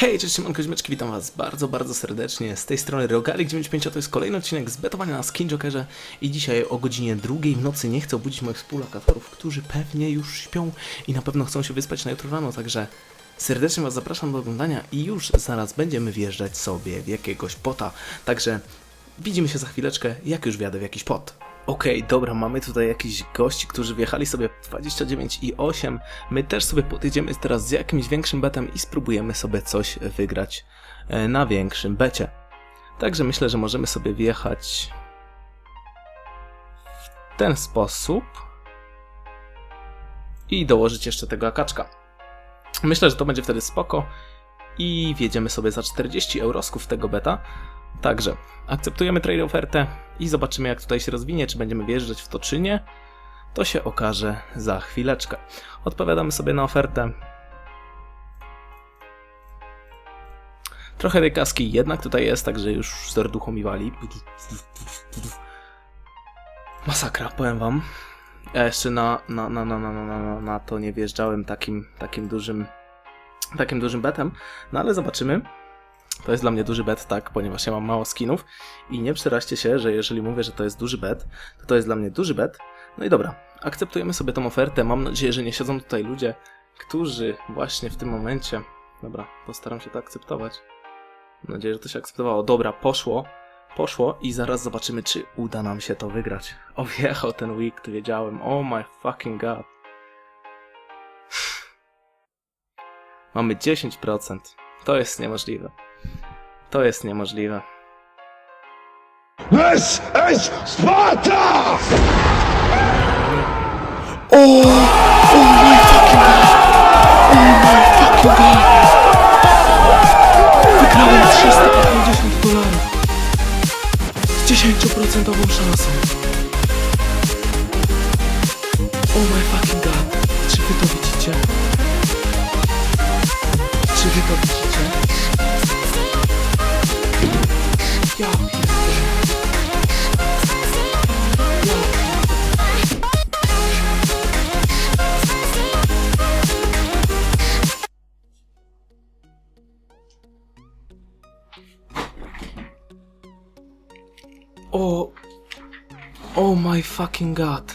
Hej, cześć, Szymon Koźmieczki, witam was bardzo, bardzo serdecznie. Z tej strony Rogalik95, a to jest kolejny odcinek z betowania na Skin Jokerze i dzisiaj o godzinie drugiej w nocy nie chcę obudzić moich współlokatorów, którzy pewnie już śpią i na pewno chcą się wyspać na jutro rano, także serdecznie was zapraszam do oglądania i już zaraz będziemy wjeżdżać sobie w jakiegoś pota, także widzimy się za chwileczkę, jak już wjadę w jakiś pot. Okej, dobra, mamy tutaj jakichś gości, którzy wjechali sobie 29 i 8. My też sobie podjedziemy teraz z jakimś większym betem i spróbujemy sobie coś wygrać e, na większym becie. Także myślę, że możemy sobie wjechać w ten sposób i dołożyć jeszcze tego akaczka. Myślę, że to będzie wtedy spoko i wjedziemy sobie za 40 eurosków tego beta. Także akceptujemy trade ofertę i zobaczymy jak tutaj się rozwinie, czy będziemy wjeżdżać w to czy nie. To się okaże za chwileczkę. Odpowiadamy sobie na ofertę. Trochę tej kaski jednak tutaj jest, także już serducho mi wali. Masakra, powiem wam. Ja jeszcze na, na, na, na, na, na, na, na to nie wjeżdżałem takim, takim dużym takim dużym betem, no ale zobaczymy. To jest dla mnie duży bet, tak, ponieważ ja mam mało skinów i nie przeraźcie się, że jeżeli mówię, że to jest duży bet, to to jest dla mnie duży bet. No i dobra, akceptujemy sobie tą ofertę. Mam nadzieję, że nie siedzą tutaj ludzie, którzy właśnie w tym momencie... Dobra, postaram się to akceptować. Mam nadzieję, że to się akceptowało. Dobra, poszło, poszło i zaraz zobaczymy, czy uda nam się to wygrać. O, wjechał ten week, wiedziałem. Oh my fucking god. Mamy 10%. To jest niemożliwe. To jest niemożliwe. This is Sparta! Wygrałem 350 dolarów. Z 10% szansą. Oh my fucking god. Czy wy to widzicie? Czy wy to widzicie? O... Oh my fucking god.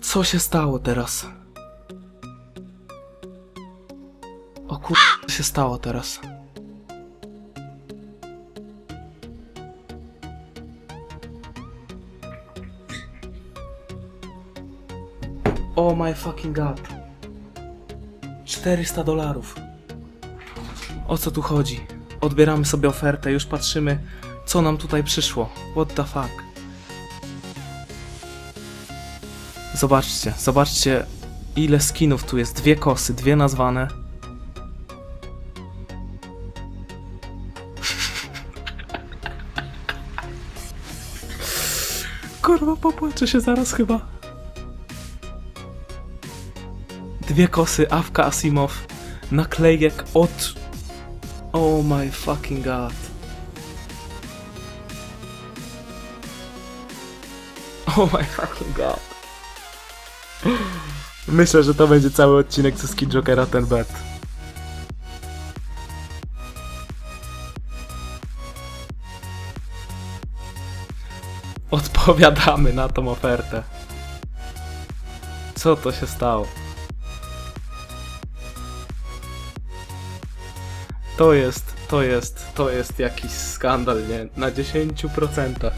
Co się stało teraz? O kur... Co się stało teraz? Oh my fucking god. 400 dolarów. O co tu chodzi? Odbieramy sobie ofertę, już patrzymy, co nam tutaj przyszło. What the fuck? Zobaczcie, zobaczcie, ile skinów tu jest. Dwie kosy, dwie nazwane. Kurwa, popłaczę się zaraz chyba. Dwie kosy, Awka Asimow, naklejek od Oh my fucking god. Oh my fucking god. Myślę, że to będzie cały odcinek ze Skin Jokera ten bet. Odpowiadamy na tą ofertę. Co to się stało? To jest, to jest, to jest jakiś skandal, nie? Na 10%.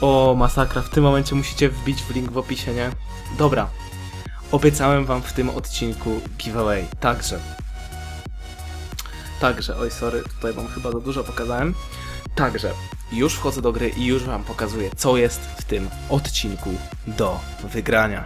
O, masakra, w tym momencie musicie wbić w link w opisie, nie? Dobra. Obiecałem wam w tym odcinku giveaway, także. Także, oj sorry, tutaj wam chyba za dużo pokazałem. Także, już wchodzę do gry i już wam pokazuję, co jest w tym odcinku do wygrania.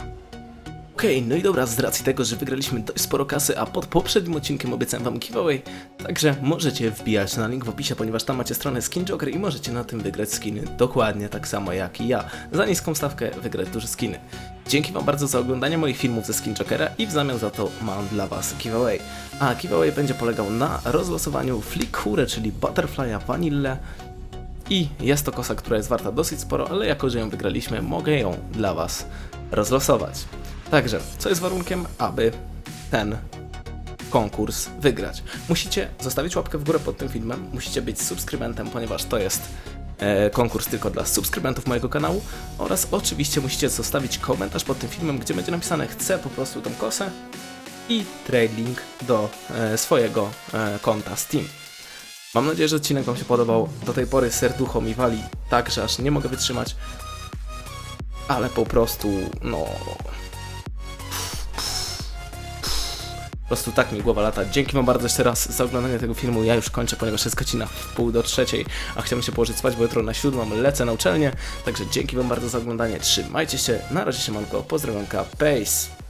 Okej, no i dobra, z racji tego, że wygraliśmy dość sporo kasy, a pod poprzednim odcinkiem obiecałem wam giveaway, także możecie wbijać na link w opisie, ponieważ tam macie stronę Skin Joker i możecie na tym wygrać skiny dokładnie tak samo jak i ja. Za niską stawkę wygrać duże skiny. Dzięki wam bardzo za oglądanie moich filmów ze Skin Jokera i w zamian za to mam dla was giveaway. A giveaway będzie polegał na rozlosowaniu Flickhure, czyli Butterfly'a Vanille, i jest to kosa, która jest warta dosyć sporo, ale jako, że ją wygraliśmy, mogę ją dla Was rozlosować. Także, co jest warunkiem, aby ten konkurs wygrać? Musicie zostawić łapkę w górę pod tym filmem, musicie być subskrybentem, ponieważ to jest e, konkurs tylko dla subskrybentów mojego kanału oraz oczywiście musicie zostawić komentarz pod tym filmem, gdzie będzie napisane chcę po prostu tą kosę i trade link do e, swojego e, konta Steam. Mam nadzieję, że odcinek Wam się podobał. Do tej pory serducho mi wali tak, że aż nie mogę wytrzymać. Ale po prostu, no... Po prostu tak mi głowa lata. Dzięki Wam bardzo jeszcze raz za oglądanie tego filmu. Ja już kończę, ponieważ jest godzina pół do trzeciej, a chciałbym się położyć spać, bo jutro na siódmą lecę na uczelnię. Także dzięki Wam bardzo za oglądanie. Trzymajcie się. Na razie się manko. Pozdrowionka. Peace.